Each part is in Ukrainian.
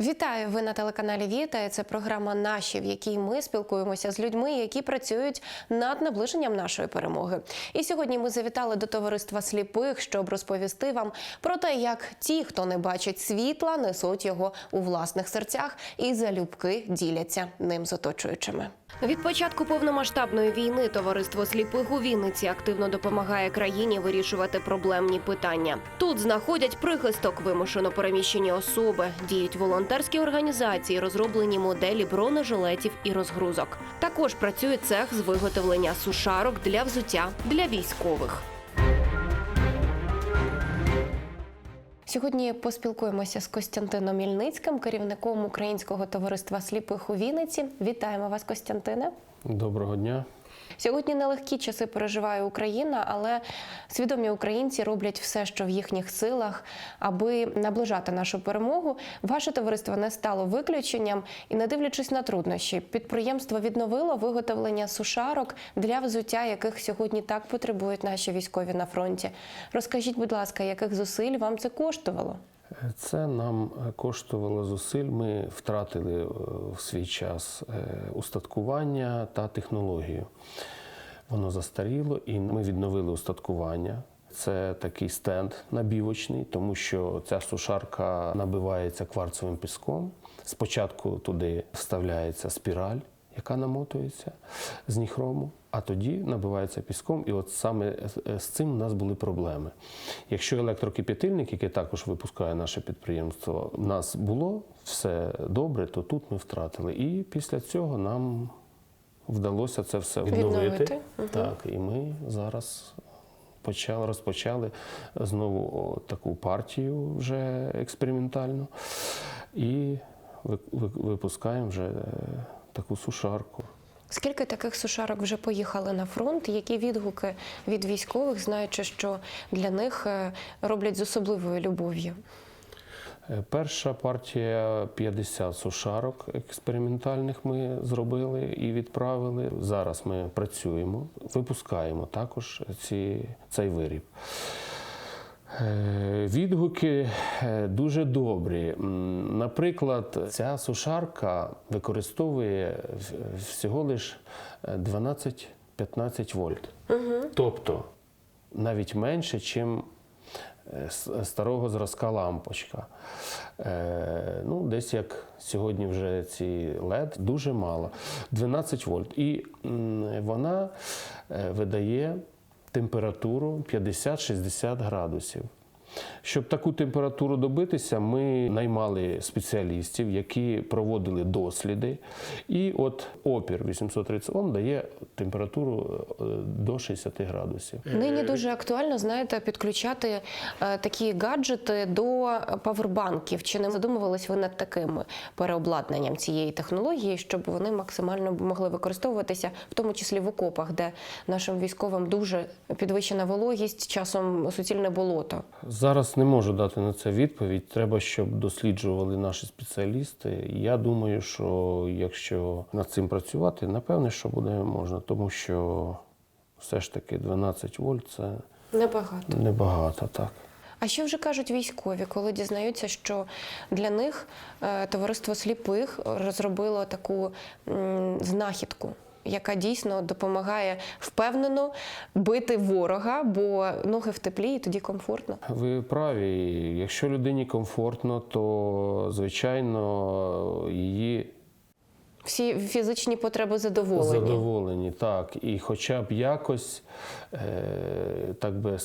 Вітаю! Ви на телеканалі Віта. і Це програма Наші, в якій ми спілкуємося з людьми, які працюють над наближенням нашої перемоги. І сьогодні ми завітали до товариства сліпих, щоб розповісти вам про те, як ті, хто не бачить світла, несуть його у власних серцях і залюбки діляться ним з оточуючими. Від початку повномасштабної війни товариство сліпих у Вінниці активно допомагає країні вирішувати проблемні питання. Тут знаходять прихисток вимушено переміщені особи, діють волонтерські організації, розроблені моделі бронежилетів і розгрузок. Також працює цех з виготовлення сушарок для взуття для військових. Сьогодні поспілкуємося з Костянтином Мільницьким, керівником Українського товариства сліпих у Вінниці. Вітаємо вас, Костянтине. Доброго дня. Сьогодні нелегкі часи переживає Україна, але свідомі українці роблять все, що в їхніх силах, аби наближати нашу перемогу. Ваше товариство не стало виключенням, і не дивлячись на труднощі, підприємство відновило виготовлення сушарок для взуття, яких сьогодні так потребують наші військові на фронті. Розкажіть, будь ласка, яких зусиль вам це коштувало? Це нам коштувало зусиль. Ми втратили е, в свій час е, устаткування та технологію. Воно застаріло, і ми відновили устаткування. Це такий стенд набівочний, тому що ця сушарка набивається кварцевим піском. Спочатку туди вставляється спіраль, яка намотується з ніхрому, а тоді набивається піском. І от саме з цим у нас були проблеми. Якщо електрокип'ятильник, який також випускає наше підприємство, у нас було все добре, то тут ми втратили. І після цього нам вдалося це все відновити. Відновити. Так, і ми зараз почали, розпочали знову таку партію вже експериментальну і ви- ви- випускаємо вже е, таку сушарку. Скільки таких сушарок вже поїхали на фронт? Які відгуки від військових, знаючи, що для них е, роблять з особливою любов'ю? Е, Перша партія 50 сушарок експериментальних ми зробили і відправили. Зараз ми працюємо, випускаємо також ці, цей виріб. Е, Відгуки е, дуже добрі. Наприклад, ця сушарка використовує всього лише 12-15 вольт. Тобто навіть менше, ніж старого зразка лампочка. Е, ну, десь як сьогодні вже ці LED, дуже мало. 12 вольт. І вона е, видає температуру 50-60 градусів. Щоб таку температуру добитися, ми наймали спеціалістів, які проводили досліди. І от опір 830 Ом дає температуру е, до 60 градусів. Нині дуже актуально, знаєте, підключати е, такі гаджети до павербанків. Чи не задумувались ви над таким переобладнанням цієї технології, щоб вони максимально могли використовуватися, в тому числі в окопах, де нашим військовим дуже підвищена вологість, часом суцільне болото? Зараз не можу дати на це відповідь. Треба, щоб досліджували наші спеціалісти. Я думаю, що якщо над цим працювати, напевне, що буде можна, тому що все ж таки 12 вольт це Небагато. небагато, так. А що вже кажуть військові, коли дізнаються, що для них е, товариство сліпих розробило таку знахідку, яка дійсно допомагає впевнено бити ворога, бо ноги в теплі і тоді комфортно. Ви праві. Якщо людині комфортно, то звичайно її Всі фізичні потреби задоволені. Задоволені, так. І хоча б якось е, так би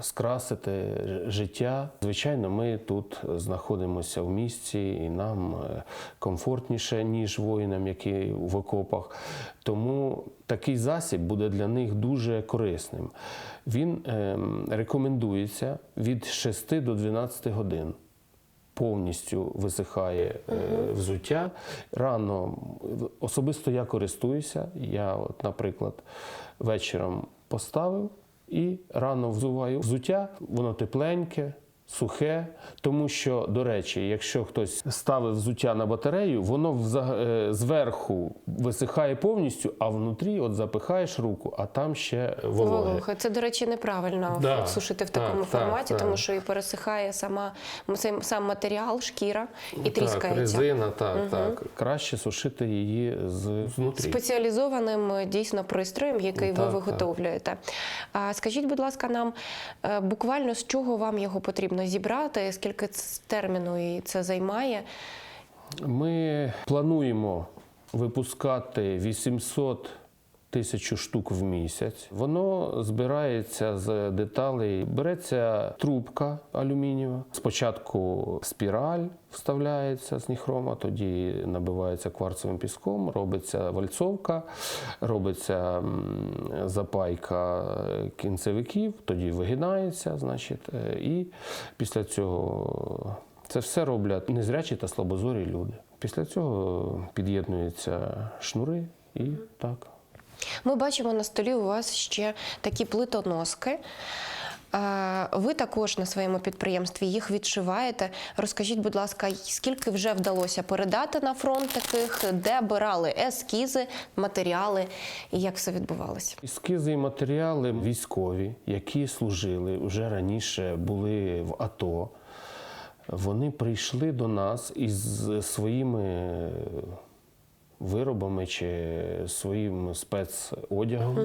скрасити життя. Звичайно, ми тут знаходимося в місті, і нам е, комфортніше, ніж воїнам, які в окопах. Тому такий засіб буде для них дуже корисним. Він ем, рекомендується від 6 до 12 годин повністю висихає е, взуття. Рано особисто я користуюся. Я, от, наприклад, вечором поставив і рано взуваю взуття, воно тепленьке, Сухе, тому що, до речі, якщо хтось ставив взуття на батарею, воно е, зверху висихає повністю, а внутрі от запихаєш руку, а там ще вологе. Вологе. Це, до речі, неправильно Да, сушити в такому так, форматі, так. тому що і пересихає сама сам матеріал, шкіра і Так, тріскається. резина, так, так. Краще сушити її з знутрі. Спеціалізованим е, дійсно пристроєм, який ви Так, виготовлюєте. А скажіть, будь ласка, нам е, буквально з чого вам його потрібно зібрати, скільки терміну і це займає? Ми плануємо випускати 800 тисячу штук в місяць. Воно збирається з деталей. Береться трубка алюмінієва. Спочатку спіраль вставляється з ніхрома, тоді набивається кварцевим піском, робиться вальцовка, робиться запайка кінцевиків, тоді вигинається, значить, е, і після цього це все роблять незрячі та слабозорі люди. Після цього під'єднуються шнури і так. Ми бачимо на столі у вас ще такі плитоноски. Ви також на своєму підприємстві їх відшиваєте. Розкажіть, будь ласка, скільки вже вдалося передати на фронт таких, де брали ескізи, матеріали і як все відбувалося? Ескізи і матеріали військові, які служили вже раніше, були в АТО. Вони прийшли до нас із своїми виробами чи своїм спецодягом.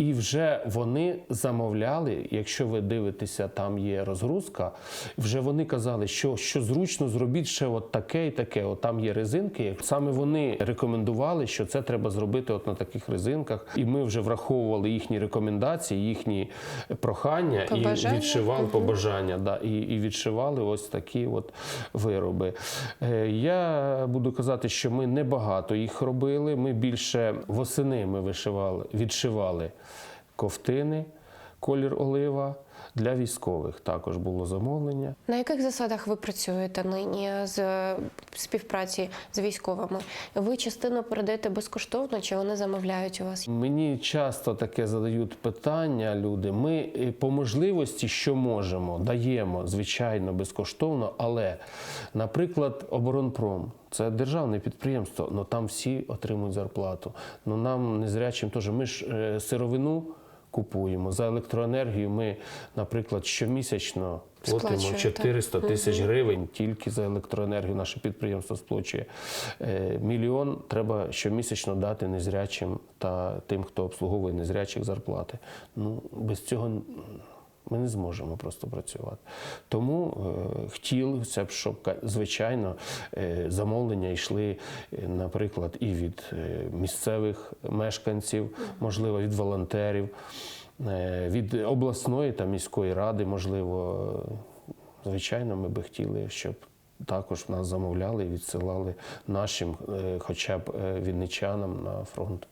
І вже вони замовляли, якщо ви дивитеся, там є розгрузка, вже вони казали, що, що зручно зробіть ще от таке і таке. От там є резинки. Саме вони рекомендували, що це треба зробити от на таких резинках. І ми вже враховували їхні рекомендації, їхні прохання Побажання. і відшивали побажання. Да, і, і відшивали ось такі от вироби. Е, Я буду казати, що ми небагато їх робили. Ми більше восени ми вишивали, відшивали ковтини, колір олива. Для військових також було замовлення. На яких засадах ви працюєте нині з співпраці з військовими? Ви частину передаєте безкоштовно, чи вони замовляють у вас? Мені часто таке задають питання люди. Ми е, по можливості, що можемо, даємо, звичайно, безкоштовно, але, наприклад, оборонпром. Це державне підприємство, але там всі отримують зарплату. Ну нам незрячим теж. Ми ж е, сировину купуємо за електроенергію. Ми, наприклад, щомісячно платимо 400 тисяч гривень тільки за електроенергію. Наше підприємство сплачує. Е, Мільйон треба щомісячно дати незрячим та тим, хто обслуговує незрячих зарплати. Ну без цього. Ми не зможемо просто працювати. Тому е, хотілося б, щоб звичайно е, замовлення йшли, е, наприклад, і від е, місцевих мешканців, можливо, від волонтерів, е, від обласної та міської ради, можливо. Звичайно, ми би хотіли, щоб також нас замовляли і відсилали нашим, е, хоча б е, вінничанам на фронт.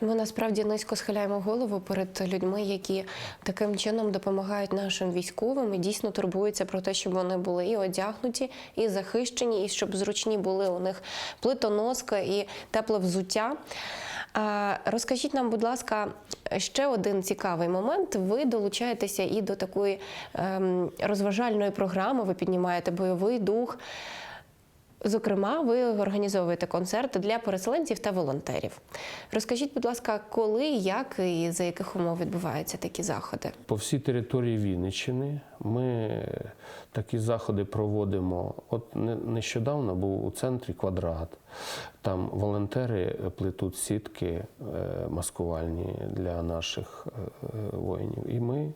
Ми насправді низько схиляємо голову перед людьми, які таким чином допомагають нашим військовим і дійсно турбуються про те, щоб вони були і одягнуті, і захищені, і щоб зручні були у них плитоноска і тепле взуття. Розкажіть нам, будь ласка, ще один цікавий момент. Ви долучаєтеся і до такої ем, розважальної програми, ви піднімаєте бойовий дух. Зокрема, ви організовуєте концерти для переселенців та волонтерів. Розкажіть, будь ласка, коли, як і за яких умов відбуваються такі заходи? По всій території Вінниччини ми такі заходи проводимо. От не- нещодавно був у центрі квадрат. Там волонтери плетуть сітки е, маскувальні для наших е, воїнів. І ми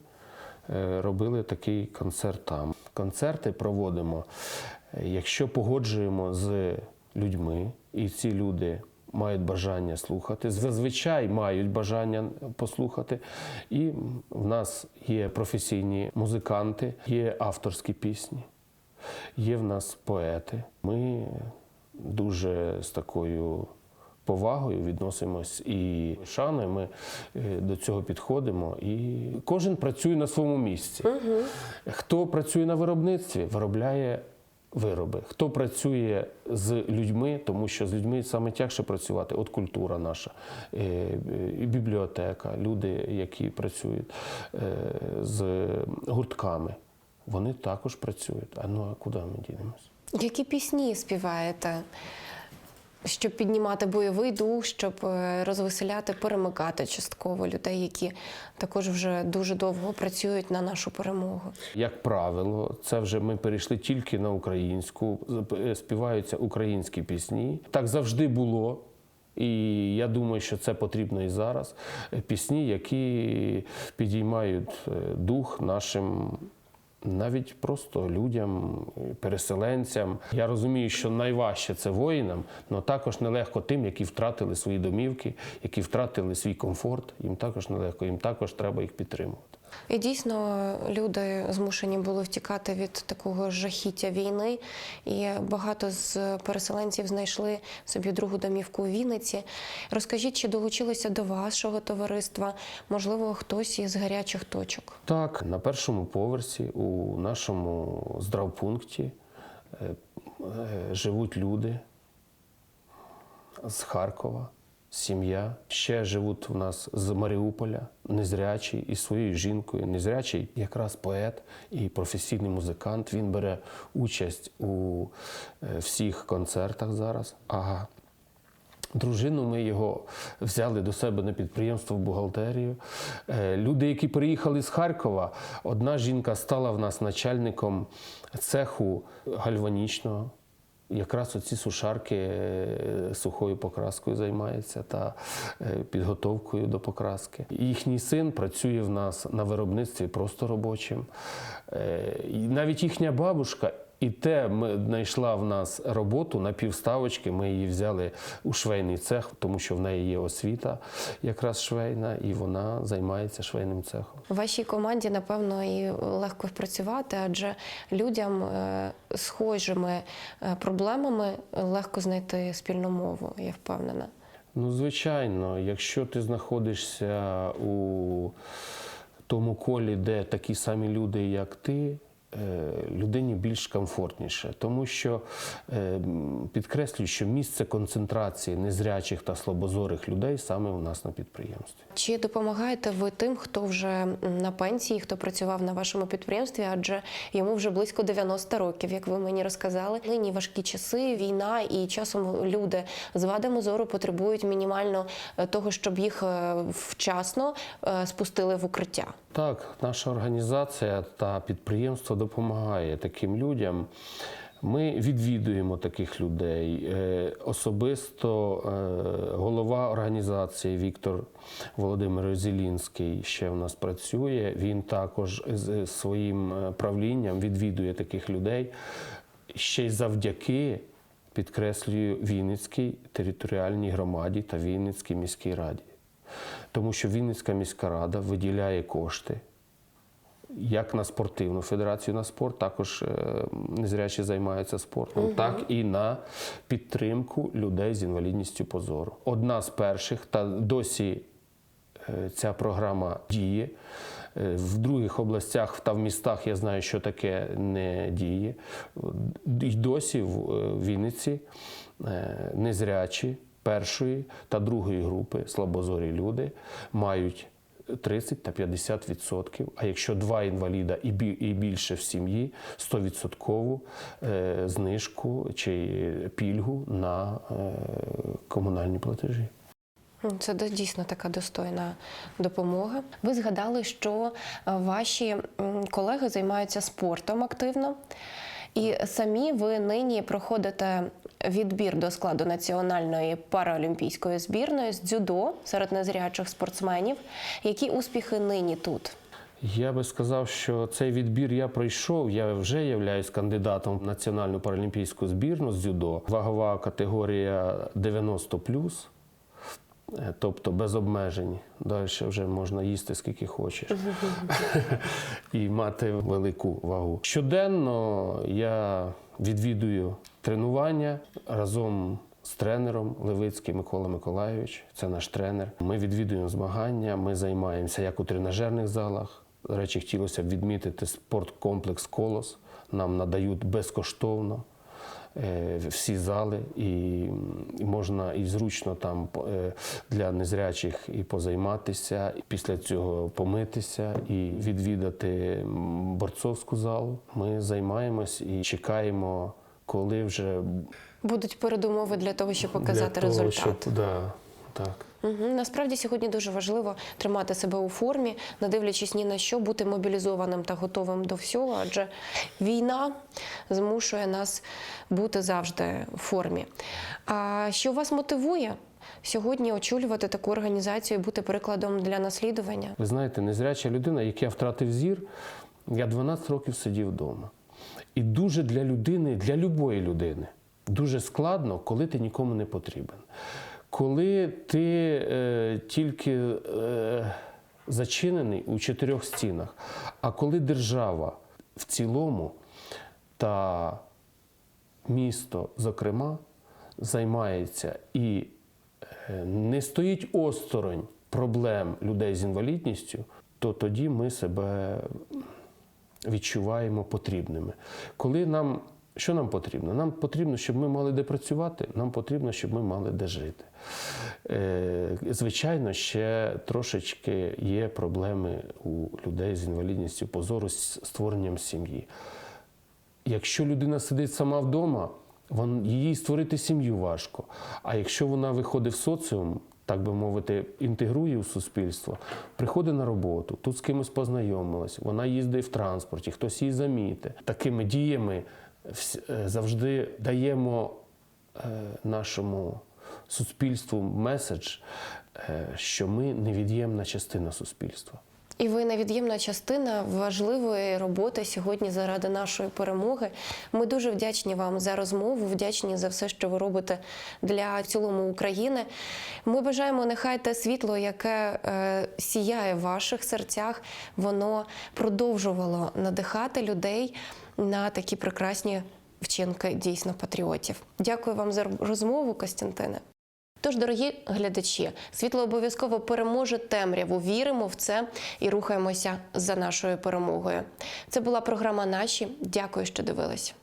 е, робили такий концерт там. Концерти проводимо, е, якщо погоджуємо з людьми, і ці люди мають бажання слухати, зазвичай мають бажання послухати. І в нас є професійні музиканти, є авторські пісні, є в нас поети. Ми дуже з такою повагою відносимось і шаною. Ми е, до цього підходимо. І кожен працює на своєму місці. Хто працює на виробництві, виробляє вироби. Хто працює з людьми, тому що з людьми саме тягше працювати. От культура наша, е, і бібліотека, люди, які працюють е, з гуртками. вони також працюють. А ну а куди ми дінемось? Які пісні співаєте, щоб піднімати бойовий дух, щоб е, розвеселяти, перемикати частково людей, які також вже дуже довго працюють на нашу перемогу? Як правило, це вже ми перейшли тільки на українську, е, співаються українські пісні. Так завжди було. І я думаю, що це потрібно і зараз. Е, Пісні, які підіймають дух нашим. Навіть просто людям, переселенцям. Я розумію, що найважче це воїнам, але також нелегко тим, які втратили свої домівки, які втратили свій комфорт. Їм також нелегко, їм також треба їх підтримувати. І дійсно люди змушені були втікати від такого жахіття війни, і багато з переселенців знайшли собі другу домівку у Вінниці. Розкажіть, чи долучилося до вашого товариства? Можливо, хтось із гарячих точок? Так, на першому поверсі у нашому здравпункті е, е, живуть люди з Харкова, сім'я. Ще живуть в нас з Маріуполя, незрячий із своєю жінкою. Незрячий якраз поет і професійний музикант. Він бере участь у е, всіх концертах зараз. Ага. Дружину ми його взяли до себе на підприємство в бухгалтерію. Е, Люди, які приїхали з Харкова, одна жінка стала в нас начальником цеху гальванічного. Якраз оці сушарки е, сухою покраскою займаються та е, підготовкою до покраски. Їхній син працює в нас на виробництві просто робочим. Е, навіть їхня бабушка і те ми знайшла в нас роботу на півставочки. Ми її взяли у швейний цех, тому що в неї є освіта, якраз швейна, і вона займається швейним цехом. Вашій команді, напевно, і легко працювати, адже людям е, схожими е, проблемами легко знайти спільну мову, я впевнена. Ну, звичайно, якщо ти знаходишся у тому колі, де такі самі люди, як ти. Е, Людині більш комфортніше, тому що е, підкреслюю, що місце концентрації незрячих та слабозорих людей саме у нас на підприємстві. Чи допомагаєте ви тим, хто вже на пенсії, хто працював на вашому підприємстві, адже йому вже близько 90 років, як ви мені розказали. Нині важкі часи, війна, і часом люди з вадами зору потребують мінімально е, того, щоб їх вчасно спустили в укриття. Так, наша організація та підприємство допомагає таким людям. Ми відвідуємо таких людей. Е, Особисто е, голова організації Віктор Володимирович Зелінський ще в нас працює. Він також з своїм е, правлінням відвідує таких людей. Ще й завдяки підкреслюю Вінницькій територіальній громаді та Вінницькій міській раді. Тому що Вінницька міська рада виділяє кошти як на спортивну федерацію на спорт, також е, незрячі займаються спортом, так і на підтримку людей з інвалідністю по зору. Одна з перших, та досі е, ця програма діє. Е, В других областях та в містах я знаю, що таке не діє. І досі в Вінниці незрячі першої та другої групи слабозорі люди мають 30 та 50 відсотків. А якщо два інваліда і більше в сім'ї, 100 відсоткову е, знижку чи пільгу на е, комунальні платежі. Це дійсно така достойна допомога. Ви згадали, що е, ваші колеги займаються спортом активно, і самі ви нині проходите відбір до складу національної параолімпійської збірної з дзюдо серед незрячих спортсменів. Які успіхи нині тут? Я би сказав, що цей відбір я пройшов. Я вже являюсь кандидатом в національну паралімпійську збірну з дзюдо. Вагова категорія 90+, е, тобто без обмежень. Далі вже можна їсти скільки хочеш і мати велику вагу. Щоденно я відвідую тренування разом з тренером Левицький Микола Миколайович. Це наш тренер. Ми відвідуємо змагання, ми займаємося як у тренажерних залах. До речі, хотілося б відмітити спорткомплекс Колос. Нам надають безкоштовно е, всі зали, і, можна і зручно там е, для незрячих і позайматися, і після цього помитися і відвідати борцовську залу. Ми займаємось і чекаємо, коли вже Будуть передумови для того, щоб показати для того, результат. Щоб, да, так. Угу. Насправді сьогодні дуже важливо тримати себе у формі, не дивлячись ні на що, бути мобілізованим та готовим до всього, адже війна змушує нас бути завжди в формі. А що вас мотивує сьогодні очолювати таку організацію і бути прикладом для наслідування? Ви знаєте, незряча людина, як я втратив зір, я 12 років сидів вдома. І дуже для людини, для любої людини, дуже складно, коли ти нікому не потрібен. Коли ти е, тільки е, зачинений у чотирьох стінах, а коли держава в цілому та місто, зокрема, займається і е, не стоїть осторонь проблем людей з інвалідністю, то тоді ми себе відчуваємо потрібними. Коли нам що нам потрібно? Нам потрібно, щоб ми мали де працювати, нам потрібно, щоб ми мали де жити. Е, звичайно, ще трошечки є проблеми у людей з інвалідністю по зору з створенням сім'ї. Якщо людина сидить сама вдома, їй створити сім'ю важко. А якщо вона виходить в соціум, так би мовити, інтегрує у суспільство, приходить на роботу, тут з кимось познайомилась, вона їздить в транспорті, хтось її заміти. Такими діями е, завжди даємо е, нашому суспільству меседж, е, що ми невід'ємна частина суспільства. І ви невід'ємна частина важливої роботи сьогодні заради нашої перемоги. Ми дуже вдячні вам за розмову, вдячні за все, що ви робите для цілому України. Ми бажаємо, нехай те світло, яке е, сіяє в ваших серцях, воно продовжувало надихати людей на такі прекрасні вчинки дійсно патріотів. Дякую вам за розмову, Костянтине. Тож, дорогі глядачі, світло обов'язково переможе темряву. Віримо в це і рухаємося за нашою перемогою. Це була програма Наші. Дякую, що дивились.